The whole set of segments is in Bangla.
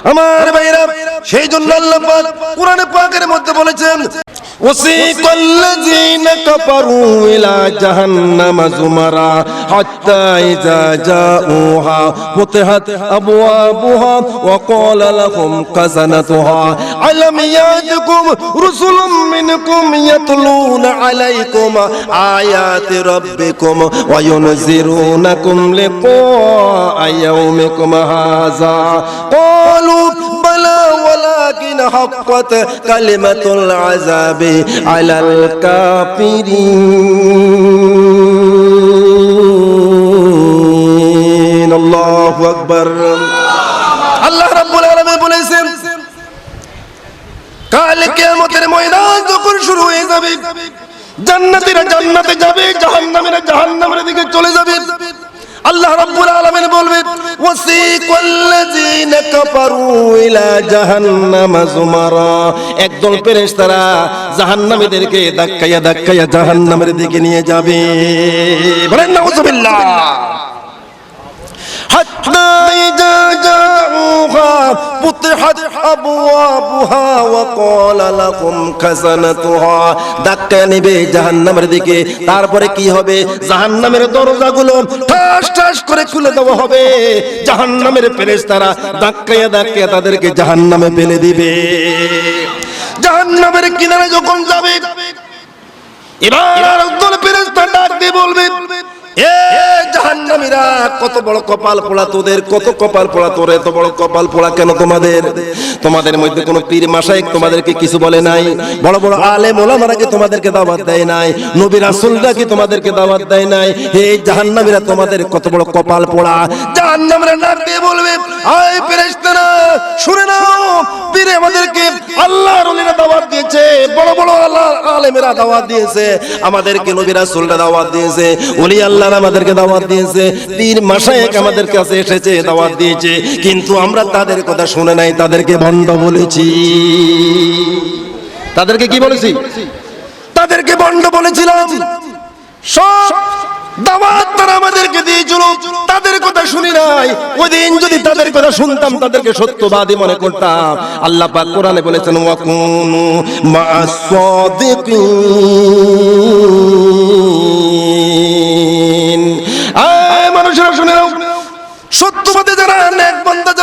আমার ভাইরা সেই জন্য আল্লাহ কোরআনে পাকের মধ্যে বলেছেন وسيق الذين كفروا إلى جهنم زمرا حتى إذا جاءوها فتحت أبوابها وقال لهم خزنتها ألم يأتكم رسل منكم يتلون عليكم آيات ربكم وينذرونكم لقاء يومكم هذا قالوا بلى ولكن حقت كلمة العذاب على الكافرين الله أكبر আল্লাহ রাব্বুল আলামিন বলেছেন কাল কিয়ামতের ময়দান যখন শুরু হয়ে যাবে জান্নাতীরা জান্নাতে যাবে জাহান্নামীরা জাহান্নামের দিকে চলে যাবে আল্লাহ রাব্বুল আলামিন বলবেন, ওয়াসিকাল্লাযীনা কাফারু ইলা জাহান্নামা যুমারা একদল ফেরেশতারা জাহান্নামীদেরকে ধাক্কায়া ধাক্কায়া জাহান্নামের দিকে নিয়ে যাবে। বলেন নাউযুবিল্লাহ حتى إذا جاءوها فتحت أبوابها وقال لهم خزنتها ধাক্কা নেবে জাহান্নামের দিকে তারপরে কি হবে জাহান্নামের দরজাগুলো ঠাস ঠাস করে খুলে দেওয়া হবে জাহান্নামের ফেরেশতারা ধাক্কায়া ধাক্কায়া তাদেরকে জাহান্নামে ফেলে দিবে জাহান্নামের কিনারে যখন যাবে এবার একদল ফেরেশতা ডাক দিয়ে বলবে কত বড় কপাল পোড়া তোদের, কত দেয় বলবে, আয় ফেরেশতারা, শুনে আমাদেরকে আল্লাহর ওলিরা দাওয়াত দিয়েছে, বড় বড় আল্লাহ দাওয়াত দিয়েছে, আমাদেরকে নবী রাসূলরা দাওয়াত দিয়েছে, ওলি আল্লাহরা আমাদেরকে দাওয়াত দিয়েছে পীর মাশায়েখ আমাদের কাছে এসেছে, দাওয়াত দিয়েছে। কিন্তু আমরা তাদের কথা শুনে নাই, তাদেরকে ভণ্ড বলেছি। তাদেরকে কি বলেছি? তাদেরকে ভণ্ড বলেছিলাম। সব দাওয়াত তারা আমাদেরকে দিয়েছিল, তাদের কথা শুনি নাই। ওই দিন যদি তাদের কথা শুনতাম, তাদেরকে সত্যবাদী মনে করতাম। আল্লাহ পাক কোরআনে বলেছেন, ওয়াকুনু মাসাদিকিন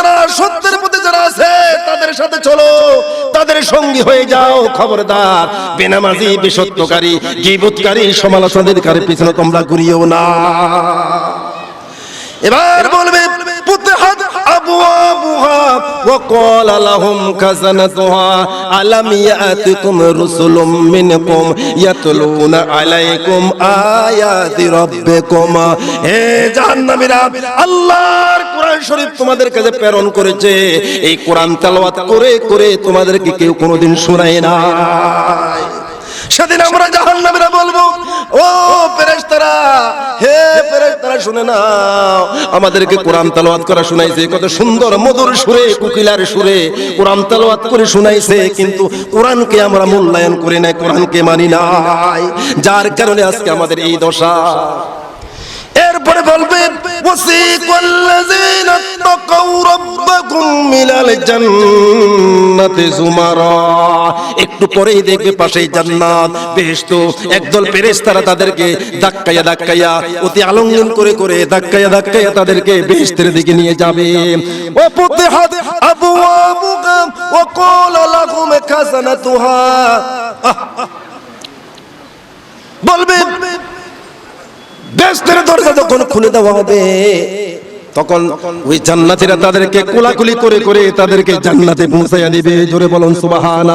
যারা সত্যের পথে যারা আছে, তাদের সাথে চলো, তাদের সঙ্গী হয়ে যাও, খবরদার। বেনামাজি বিশত্বকারী জীবৎকারী সমালোচনাদের কারে পিছনে তোমরা ঘুরিও না। এবার বলবে লাহুম খাজানাতুহা আলাম ইয়াতিকুম রুসুলুম মিনকুম ইয়াতলুনা আলাইকুম আয়াতি রাব্বিকুম। হে জাহান্নামীরা, আল্লাহর কোরআন শরীফ তোমাদের কাছে প্রেরণ করেছে। এই কোরআন তেলাওয়াত করে করে তোমাদেরকে কেউ কোনোদিন শোনায় না সেদিন আমরা জাহান্নামীরা বলব ও ফেরেশতারা, হে ফেরেশতারা, শুনে নাও। আমাদেরকে কোরআন তেলাওয়াত করা শুনাইছে। কত সুন্দর মধুর সুরে, কোকিলার সুরে কোরআন তেলাওয়াত করে শুনাইছে। কিন্তু কোরআনকে আমরা মূল্যায়ন করি না কোরআনকে মানি নাই। যার কারণে আজকে আমাদের এই দশা। এরপরে বলবে ওয়াসিকাল্লাযীনা তাকাউ রাব্বাকুম মিনাল জান্নাতি যুমারা। একটু পরেই দেখবে পাশেই জান্নাত। বেহেশত একদল ফেরেশতারা তাদেরকে ধাক্কায়া ধাক্কায়া অতি আলিঙ্গন করে করে ধাক্কায়া ধাক্কায়া তাদেরকে বেহেশতের দিকে নিয়ে যাবে। খাজানাতুহা। বলবে বেস্তের দরজা যখন খুলে দেওয়া হবে, তখন ওই জান্নাতীরা তাদেরকে কোলাকুলি করে করে তাদেরকে জান্নাতে পৌঁছাইয়া দিবে। জোরে বলুন সুবাহান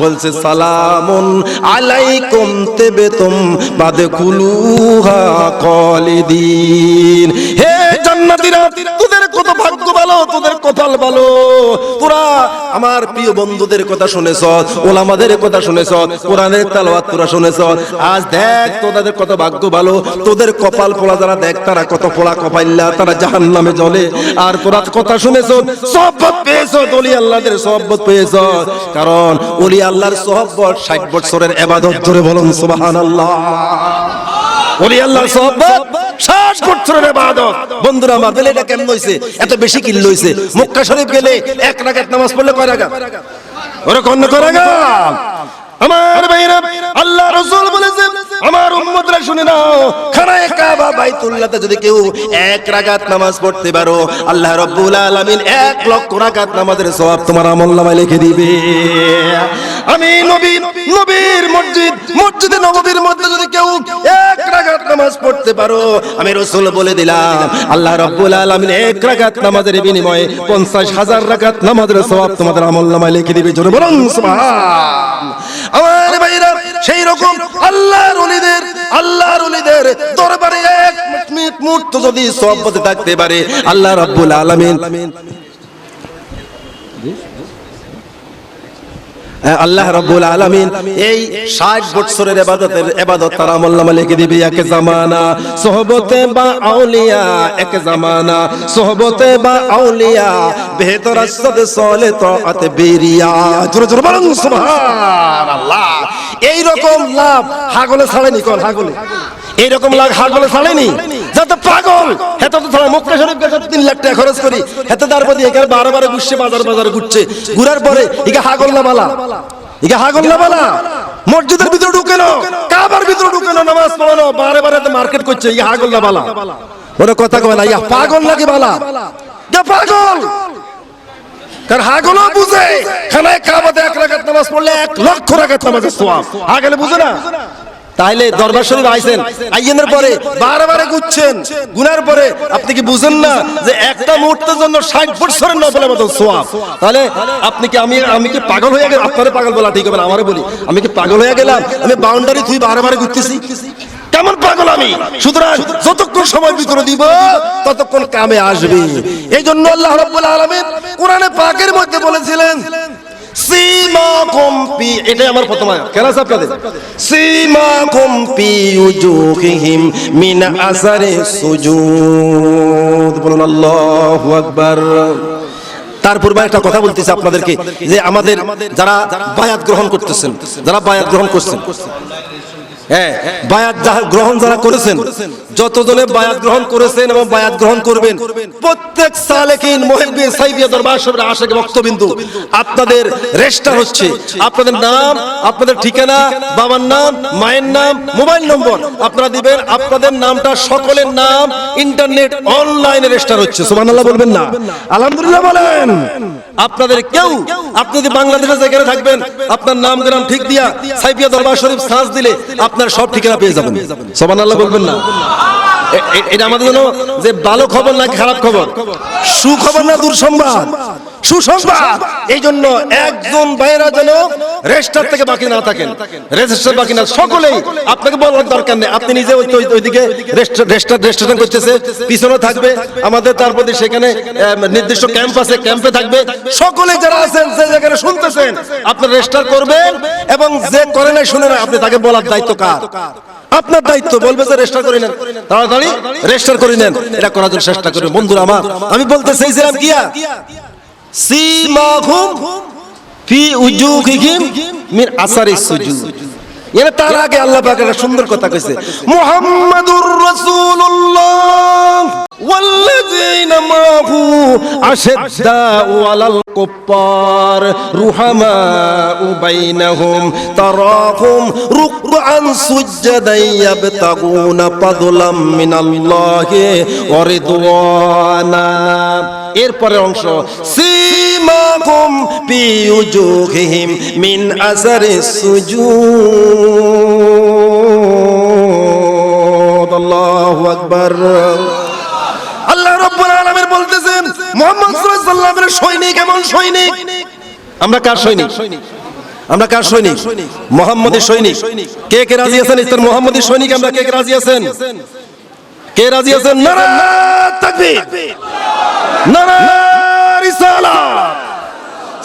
বলছে, সালামুন আলাইকুম তেবেতুম বাদে কুলুহা কলিদিন হে জান্নাতীরা, তোদের কত ভাগ্য ভালো, তোদের কপাল ভালো। তোরা আমার প্রিয় বন্ধুদের কথা শুনেছ, ওলামাদের কথা শুনেছ, কোরআনের তালাওয়াত তোরা শুনেছ। আজ দেখ, তোদের কত ভাগ্য ভালো, তোদের কপাল পোড়া যারা দেখ, তারা কত পোড়া কপাইল্লা, তারা জাহান্নামে জ্বলে। আর তোরা কথা শুনেছ সহবত পেয়েছ অলি আল্লাহদের সহবত পেয়েছ। কারণ অলি আল্লাহর সহবত ষাট বছরের এবাদত ধরে বলুন, সুবহানাল্লাহ। অলি আল্লাহর সহবত ষাট বছরের ইবাদত। বন্ধুরা আমার এটা কেমন হইছে? এত বেশি কিল মক্কা শরীফ গেলে এক রাকাত নামাজ পড়লে কয় রাকাত? ওরা কন্ন কয় রাকাত? আমার ভাইরা আল্লাহ রাসূল বলেছেন আমার উম্মতরা শুনে নাও খানায়ে কাবা বাইতুল্লাহতে যদি কেউ এক রাকাত নামাজ পড়তে পারো আল্লাহ রাব্বুল আলামিন এক লক্ষ রাকাত নামাজের সওয়াব তোমার আমলনামায় লিখে দিবে। আমি নবী নবীর মসজিদ মসজিদে নববীর মধ্যে যদি পড়তে পারো? আমি রসুল বলে দিলাম, আল্লাহ রাব্বুল আলামিন এক রাকাত নামাজের বিনিময়ে 50 হাজার রাকাত নামাজের সওয়াব তোমাদের আমল নামায় লিখে দিবে, জোরে সুবহান আমার ভাইরা, সেই রকম আল্লাহর ওলিদের আল্লাহর ওলিদের দরবারে এক মিনিট মুহূর্ত যদি সহবতে থাকতে পারে, আল্লাহ রাব্বুল আলামিন। আল্লাহ রাব্বুল আলামিন এই 60 বছরের ইবাদতের ইবাদত তার আমলনামা লিখে দিবে, এক জামানা। সোহবতে বা আউলিয়া, এক জামানা। সোহবতে বা আউলিয়া, বেহতর আসদ সলে তাআত বেরিয়া। জোরে জোরে বলুন, সুবহানাল্লাহ। এই রকম লাভ হাগলে ছাড়েনি, কোন হাগলে? এইরকম লাগ হাট বলে ছাড়েনি? তিন লাখ টাকা খরচ করি হেত বারো বারো ঘুরছে বাজার বাজার ঘুরছে। ঘুরার পরে ইগা হাগল না বালা। হাগল না মসজিদের ভিতরে ঢুকে কাবার ভিতরে ঢুকে না নামাজ পড়ানো বারে বারে মার্কেট করছে হাগল না বালা। কথা না, ইয়া পাগল নাকি বালা? পাগল। কার হাগলও বুঝে, খানায় কাবাতে এক রাকাত নামাজ পড়লে এক লক্ষ রাকাত নামাজের হাগলে বুঝে না? তাইলে দরবার শরীফ আইছেন। আইয়েনের পরে বারবার বারে গুচ্ছেন। গুনার পরে আপনি কি বুঝেন না যে একটা মুহূর্তের জন্য ষাট বছরের নফলের মতো সোয়াব। তাহলে আপনি কি আমি আমি কি পাগল হয়ে গেলাম? আপনারে পাগল বলা ঠিক হবে না, আমারে বলি। আমি কি পাগল হয়ে গেলাম? আমি বাউন্ডারি তুই বারবার বারে ঘুরতেছি কেমন পাগল আমি? সুতরাং যতক্ষণ সময় ভিতরে দিব, ততক্ষণ কামে আসবে। এই জন্য আল্লাহ রাব্বুল আলামিন কোরআনে পাকের মধ্যে বলেছিলেন সীমাকুম এটাই আমার কেন আছে আপনাদের? আকবার। একটা কথা বলতেছি আপনাদেরকে, যে আমাদের যারা বায়াত গ্রহণ করতেছেন, যারা বায়াত গ্রহণ করছেন হ্যাঁ গ্রহণ যারা করেছেন, যতজনে গ্রহণ করেছেন এবং গ্রহণ করবেন, প্রত্যেক আপনাদের রেজিস্টার হচ্ছে, আপনাদের নাম, আপনাদের ঠিকানা, বাবার নাম, মায়ের নাম, মোবাইল নম্বর আপনারা দিবেন, আপনাদের নামটা সকলের নাম, ইন্টারনেট অনলাইনে রেজিস্টার হচ্ছে, সুবহানাল্লাহ বলবেন না। আলহামদুলিল্লাহ বলেন। আপনাদের কেউ, আপনি যদি বাংলাদেশে যেখানে থাকবেন, আপনার নাম গ্রাম ঠিক দিয়া সাইফিয়া দরবার শরীফ সাজ দিলে আপনার সব ঠিকানা পেয়ে যাবেন। সুবহানাল্লাহ বলবেন না। এটা আমাদের জন্য যে ভালো খবর না খারাপ খবর? সুখবর না দুঃসংবাদ? সুসংবাদ। এই জন্য একজন বাইরা যেন রেজিস্টার থেকে বাকি না থাকেন। রেজিস্টার বাকি না সকলেই আপনাকে বলার দরকার নেই। আপনি নিজে ওই ওই- ওইদিকে রেজিস্টার রেজিস্ট্রেশন করতেছে। পিছনে থাকবে। আমাদের তারপরে সেখানে নির্দিষ্ট ক্যাম্প আছে। ক্যাম্পে থাকবে। সকলে যারা আছেন যে যেখানে শুনতেছেন আপনি রেজিস্টার করবেন এবং যে করে নাই শুনে না আপনি তাকে বলার দায়িত্ব কার? আপনার দায়িত্ব বলবে যে রেজিস্টার করে নেন। তাড়াতাড়ি রেজিস্টার করে নেন। এটা করার জন্য চেষ্টা করবেন। বন্ধুরা আমার আমি বলতে চাইছিলাম কিয়া সিমাহুম ফি উজুহিহিম মিন আসারি সুজুদ। এর তার আগে আল্লাহ পাক একটা সুন্দর কথা কইছে। মুহাম্মাদুর রাসূলুল্লাহ ওয়াল্লাযীনা মাহু আশাদ্দাউ আলাল কুফার রুহামাউ বাইনাহুম তারাহুম রুকআন এরপরের অংশ সীমাকুম পি উজুহিহিম মিন আসারি সুজুদ। আল্লাহু আকবার। আল্লাহ রাব্বুল আলামিন বলতেছেন, মুহাম্মদ সাল্লাল্লাহু আলাইহি সাল্লামের সৈনিক এমন সৈনিক। আমরা কার সৈনিক? আমরা কার সৈনিক? মোহাম্মদের সৈনিক। কে কে রাজি আছেন ইস্তার মোহাম্মদের সৈনিক আমরা কে কে রাজি আছেন? কে রাজি আছেন? নারা তাকবীর।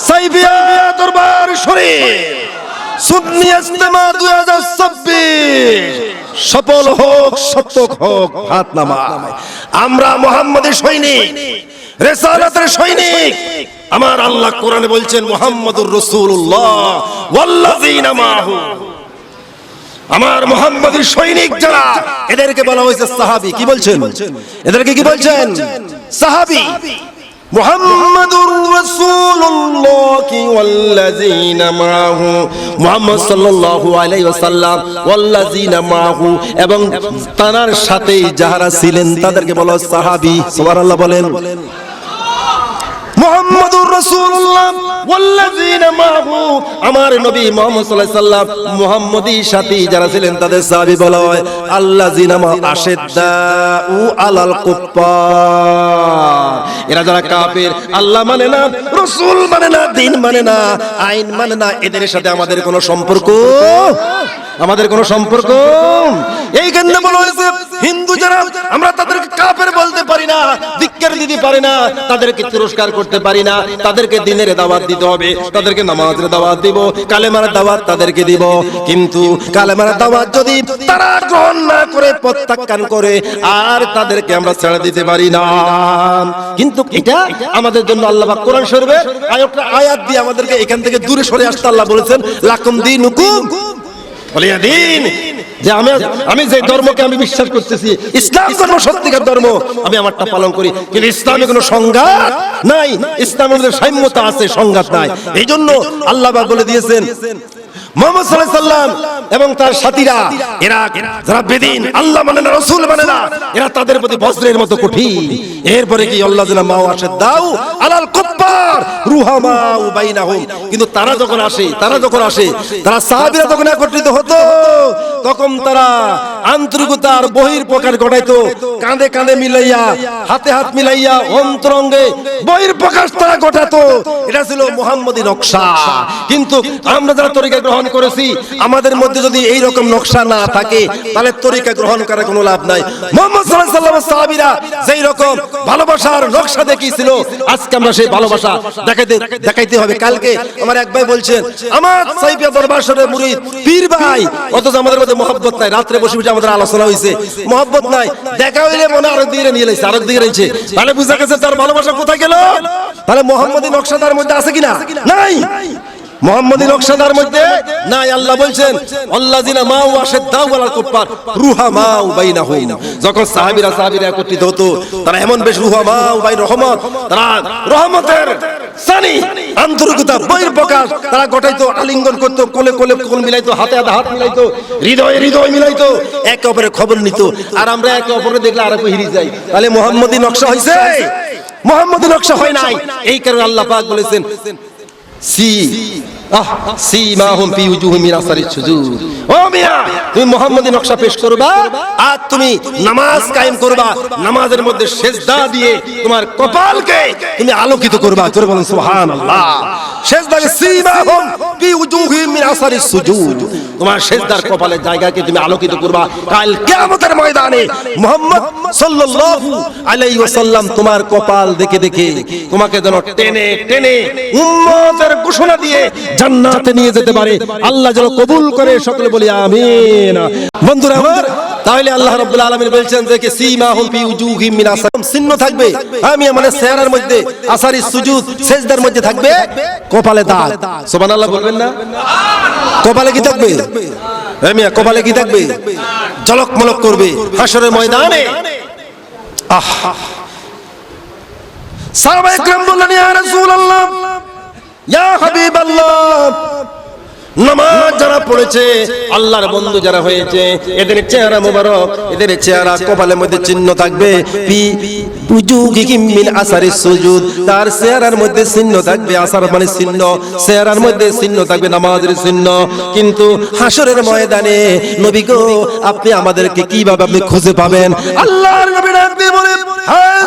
সাইবিয়া দরবার শরীফ। সুন্নি ইজতেমা 2026 সফল হোক সত্যক হোক, হাত নামায়। আমরা মোহাম্মদের সৈনিক, রেসালাতের সৈনিক। আমার আল্লাহ কোরআনে বলছেন, মোহাম্মদুর রাসূলুল্লাহ, ওয়াল্লাযিনা মাহু। আমার মোহাম্মদের সৈনিক যারা। এদেরকে বলা হয়েছে সাহাবি। কি বলছেন? এদেরকে কি বলছেন? সাহাবি। মুহাম্মাদুর রাসূলুল্লাহ ওয়াল্লাযীনা মাআহু মুহাম্মদ সাল্লাল্লাহু আলাইহি ওয়াসাল্লাম ওয়াল্লাযীনা মাআহু এবং যারা ছিলেন তাদেরকে বলা সাহাবী। সুবহানাল্লাহ বলেন। মুহাম্মাদুর আমার নবী সাল্লাম, মুহাম্মদী সাথী যারা ছিলেন তাদের বলা হয় আলাল এরা যারা আল্লাহ মানে না মানে না, দিন মানে না, আইন মানে না, এদের সাথে আমাদের কোনো সম্পর্ক, আমাদের কোনো সম্পর্ক। এই কেন্দ্রে বলা হয়েছে হিন্দু যারা, আমরা তাদেরকে কাফের বলতে পারি না, ধিক্কার দিতে পারি না, তাদেরকে তিরস্কার করতে পারি না, তাদেরকে দিনের দাওয়াত দিতে হবে, তাদেরকে নামাজের দাওয়াত দিব, কালেমার দাওয়াত তাদেরকে দিব। কিন্তু কালেমার দাওয়াত যদি তারা গ্রহণ না করে, প্রত্যাখ্যান করে, আর তাদেরকে আমরা ছেড়ে দিতে পারি না। কিন্তু এটা আমাদের জন্য আল্লাহ পাক কোরআন শরীফে আয়াত দিয়ে আমাদেরকে এখান থেকে দূরে সরে আসতে আল্লাহ বলেছেন, লাকুম দিনুকুম দিন যে আমি আমি যে ধর্মকে আমি বিশ্বাস করতেছি ইসলাম ধর্ম সত্যিকার ধর্ম আমি আমারটা পালন করি। কিন্তু ইসলামে কোনো সংঘাত নাই। ইসলামের সাম্যতা আছে সংঘাত নাই। এই জন্য আল্লাহ বলে দিয়েছেন এবং তার সাথীরা, এরা যারা বেদিন, আল্লাহ মানে না, রসুল মানে না, এরা তাদের প্রতি বজ্রের মতো কঠিন। এরপরে কি আল্লাহ জানা মাও আসে, দাও আলাল কুফার রুহামাউ বাইনাহুম। কিন্তু তারা যখন আসে, তারা যখন আসে, তারা সাহাবীরা যখন একত্রিত হতো তখন তারা আন্তরিকতার বহির প্রকার ঘটাইতো। কাঁধে কাঁধে মিলাইয়া, হাতে হাত মিলাইয়া, অন্তরঙ্গে বহির প্রকাশ তারা ঘটাতো। এটা ছিল মুহাম্মদী নকশা। কিন্তু আমরা যারা তরিকা গ্রহণ করেছি, আমাদের মধ্যে যদি এই রকম নকশা না থাকে, তাহলে তরিকা গ্রহণ করার কোনো লাভ নাই। মোহাম্মদ সাল্লাল্লাহু আলাইহি সাহাবীরা যেই রকম ভালোবাসার নকশা দেখিয়েছিল, আজকে আমরা সেই ভালোবাসা দেখাইতে দেখাইতে হবে। কালকে আমার এক ভাই বলছেন, আমার সাইফিয়া দরবার শরীফের মুরিদ, পীর ভাই, অথচ আমাদের মধ্যে মহব্বত নাই, রাত্রে বসে বসে আমাদের আলোচনা হয়েছে মহব্বত নাই, দেখা হইলে মনে আরও দিয়ে নিয়ে লাইছে আরও দিকে রয়েছে তাহলে বুঝা গেছে তার ভালোবাসা কোথায় গেল? তাহলে মোহাম্মদী নকশা তার মধ্যে আছে কিনা? নাই। মোহাম্মদী নকশাদার মধ্যে নাই, আল্লাহ বলছেন, আল্লাযিনা মাউ আশাদ্দাউ আলাল কুফার রুহামাউ বাইনাহুম যখন সাহাবীরা সাহাবীরা একত্রিত হতো, তারা এমন বেশ রুহামাউ বাই রহমত, তারা রহমতের সানি, আন্তরিকতা বহির প্রকাশ, তারা গটাইতো, আলিঙ্গন করতো, কোলে কোলে কোল মিলাইতো, হাতে হাতে হাত মিলাইতো, হৃদয়ে হৃদয় মিলাইতো, একে অপরের খবর নিত, আর আমরা একে অপরে দেখলে আরেক হিরি যাই। তাহলে মোহাম্মদী নকশা হইছে? মোহাম্মদী নকশা হয় নাই। এই কারণে আল্লাহ পাক বলেছেন Si. তুমি তোমার আলোকিত করবা। তোমার কপালের জায়গাকে তুমি আলোকিত করবা। কাল ময়দানে তোমার কপাল দেখে দেখে তোমাকে যেন টেনে টেনে উম্মতের ঘোষণা দিয়ে জান্নাতে নিয়ে যেতে পারে। আল্লাহ যেন কবুল করে সকলে বলি আমিন। বন্ধুরা আমার, তাহলে আল্লাহ রাব্বুল আলামিন বলছেন যে সীমা হুম ফি মিন আসার। চিহ্ন থাকবে। আমি মানে চেহারার মধ্যে, আসারি সুজুদ, সেজদার মধ্যে থাকবে কপালে দাগ। সুবহানাল্লাহ বলবেন না? কপালে কি থাকবে? মিয়া, কপালে কি থাকবে? জলক মলক করবে হাসরের ময়দানে। আহ। সাহাবা ইকরাম বললেন, ইয়া রাসূলুল্লাহ। ইয়া হাবিবাল্লাহ নামাজ যারা পড়েছে, আল্লাহর বন্ধু যারা হয়েছে, এদের চেহারা মোবারক, এদের চেহারা কপালের মধ্যে চিহ্ন থাকবে। পি মিন হাসরের আপনি আমাদেরকে কীভাবে আপনি খুঁজে পাবেন? হ্যাঁ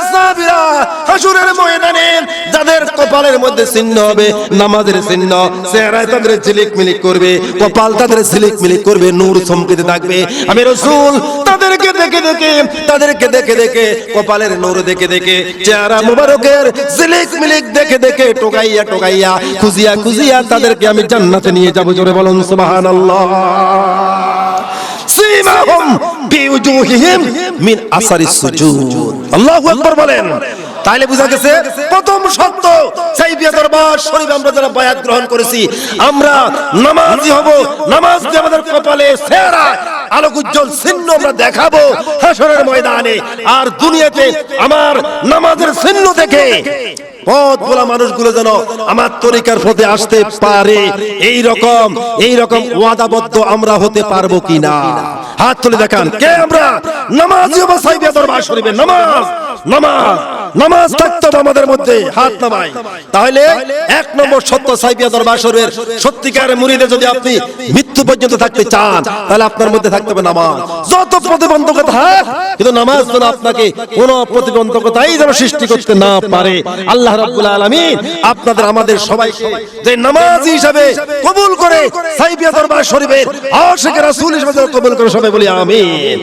ময়দানে যাদের কপালের মধ্যে চিহ্ন হবে, নামাজের চিহ্ন, চেহারায় তাদের ঝিলিক মিলিক করবে, কপাল তাদের ঝিলিক মিলিক করবে, নূর চমকিতে থাকবে। আমি রসুল, তাদেরকে দেখে দেখে, তাদেরকে দেখে দেখে, কপালের নূর দেখে দেখে, চেহারা মুবারকের ঝিলিক মিলিক দেখে দেখে, টোকাইয়া টোকাইয়া, খুঁজিয়া খুঁজিয়া তাদেরকে আমি জান্নাতে নিয়ে যাব, জোরে বলুন, সুবহানাল্লাহ। সীমাহুম বিউজুহিহিম মিন আসারিস সুজুদ। আল্লাহু আকবার বলেন তাইলে বোঝা গেছে প্রথম শর্ত সাইবিয়া দরবার শরীফ আমরা যারা বায়াত গ্রহণ করেছি আমরা নামাজি হব নামাজ দিয়ে আমাদের কপালে সেরা আলোক উজ্জ্বল চিহ্ন আমরা দেখাবো হাসরের ময়দানে। আর দুনিয়াতে আমার নামাজের চিহ্ন দেখে পথ বলা মানুষগুলো যেন আমার তরিকার পথে আসতে পারে। এই রকম এই রকম ওয়াদাবদ্ধ আমরা হতে পারব কিনা? হাত তুলে দেখান কে আমরা? নামাজি দরবার শরীফে নামাজ নামাজ। নামাজ থাকতে হবে আমাদের মধ্যে হাত নামাই। তাহলে এক নম্বর সত্য সাইবিয়া দরবার শরীফের সত্যিকারের মুরিদে যদি আপনি মৃত্যু পর্যন্ত থাকতে চান তাহলে আপনার মধ্যে থাকতে হবে নামাজ। যত প্রতিবন্ধকতা থাক কিন্তু নামাজ যেন আপনাকে কোন প্রতিবন্ধকতাই যেন সৃষ্টি করতে না পারে। আল্লাহ রাব্বুল আলামিন আপনাদের আমাদের সবাইকে যে নামাজি হিসাবে কবুল করে সাইবিয়া দরবার শরীফের আশিক রাসূল হিসেবে কবুল করে সবাই বলি আমিন।